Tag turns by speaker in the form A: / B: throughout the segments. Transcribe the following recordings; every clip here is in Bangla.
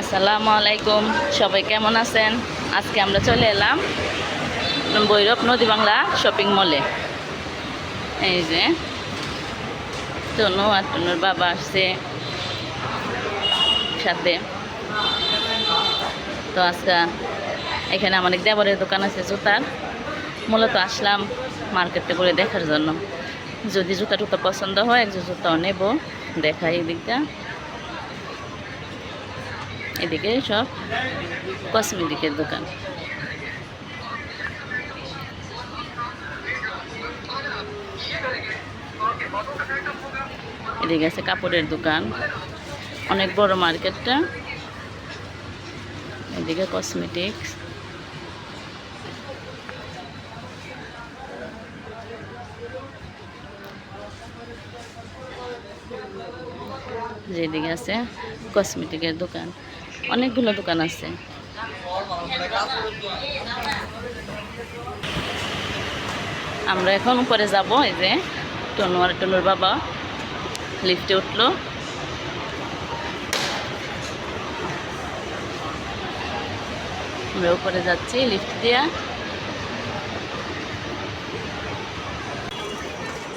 A: আসসালামু আলাইকুম। সবাই কেমন আছেন? আজকে আমরা চলে এলাম ভৈরব নদী বাংলা শপিং মলে। এই যে তনু আর বাবা আসছে সাথে। তো আজকে এখানে আমার দেবরের দোকান আছে জুতার। মূলত আসলাম মার্কেটে করে দেখার জন্য। যদি জুতা টুতা পছন্দ হয় একজন জুতাও নেব। দেখাই এই দিকটা। এদিকে সব কসমেটিকের দোকান। এদিকে আছে কাপড়ের দোকান, অনেক বড় মার্কেটটা। এদিকে কসমেটিক্স। যেদিকে আছে কসমেটিকের দোকান। অনেকগুলো দোকান আছে। আমরা এখন উপরে যাব, এই যে টনু আর টনুর বাবা লিফটে উঠল। আমরা উপরে যাচ্ছি লিফট দিয়া।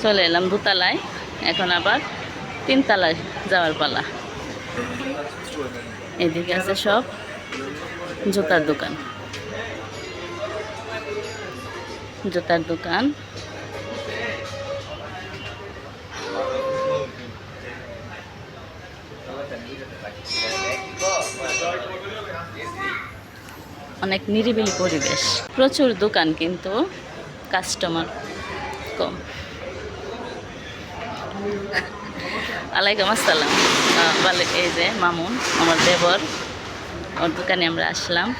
A: চলে এলাম দুতলায়, এখন আবার তিনতলায় যাওয়ার পালা। এদিকে আছে সব জুতার দোকান। জুতার দোকান। অনেক নিরিবিলি পরিবেশ। প্রচুর দোকান কিন্তু কাস্টমার কম। আলাইকুম আসসালাম। এই যে মামুন, আমার দেবর। ওর দোকানে আমরা আসলাম।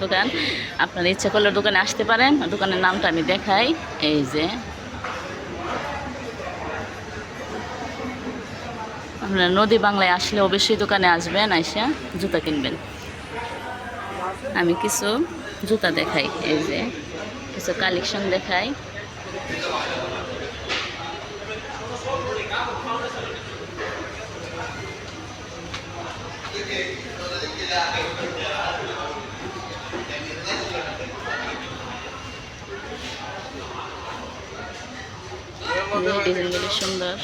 A: দোকান। আপনার ইচ্ছা করলে দোকানে আসতে পারেন। দোকানের নামটা আমি দেখাই। এই যে। আপনারা নদী বাংলায় আসলে অবশ্যই দোকানে আসবেন, আইসা জুতা কিনবেন। আমি কিছু জুতা দেখাই। এই যে, কিছু কালেকশন দেখাই। ডিজাইনগুলি সুন্দর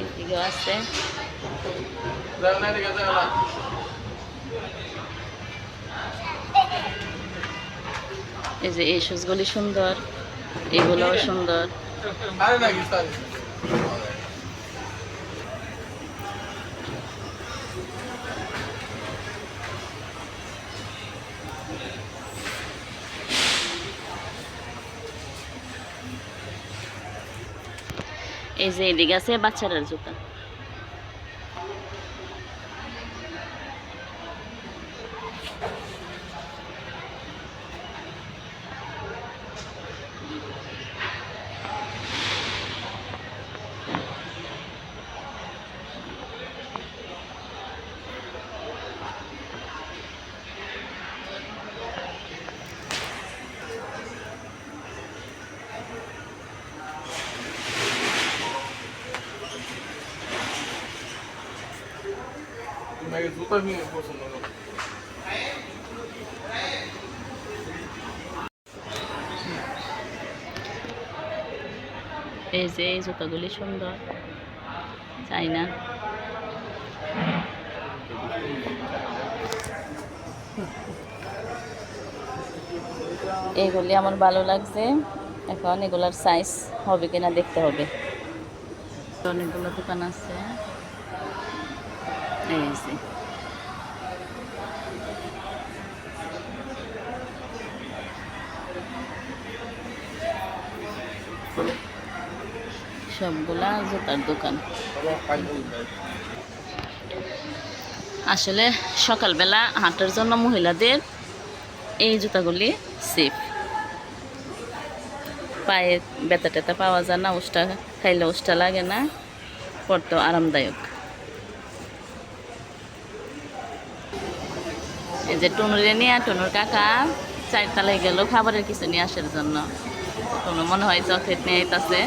A: এদিকেও আছে এই যে এই শুজগুলি সুন্দর এগুলোও সুন্দর। এই যে এদিকে আছে বাচ্চারার জুতা।
B: জুতা ভেঙে পছন্দ করো
A: এই যে এই জুতাগুলি সুন্দর চাই না এইগুলি আমার ভালো লাগছে। এখন এগুলার সাইজ হবে কিনা দেখতে হবে। অনেকগুলো দোকান আছে। যে সবগুলা জুতার দোকান। আসলে সকালবেলা হাঁটার জন্য মহিলাদের এই জুতাগুলি সেফ পায়ে ব্যথা ট্যাথা পাওয়া যায় না, উষ্টা খাইলে উষ্টা লাগে না পড়তেও আরামদায়ক। এই যে টুনুরে নিয়ে, টুনুর কাকা চারতলায় গেল খাবারের কিছু নিয়ে আসার জন্য। তোমরা মনে হয় চকলেট নিয়ে আইতাছে।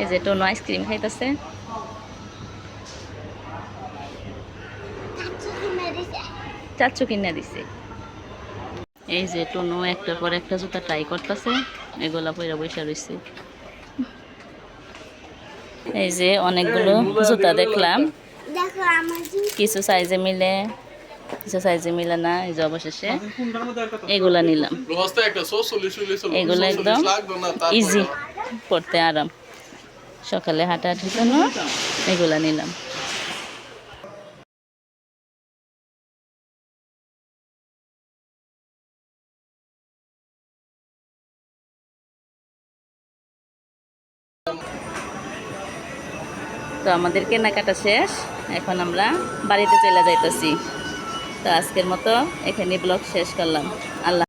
A: এই যে টোনো আইসক্রিম খাইতেছে। চাচু কিনা দিছে। এই যে টোনো একটার পর একটা জুতা ট্রাই করতেছে, এগুলা পয়রা বৈশা রয়েছে এই যে অনেকগুলো জুতা দেখলাম। কিছু সাইজে মিলে কিছু সাইজে মিলে না এই যে অবশেষে এগুলা নিলাম। এগুলো একদম ইজি পড়তে আরাম। সকালে হাঁটাহাঁটির জন্য এগুলা নিলাম। তো আমাদের কেনাকাটা শেষ। এখন আমরা বাড়িতে চলে যাইতেছি। তো আজকের মতো এখানে ব্লগ শেষ করলাম। আল্লাহ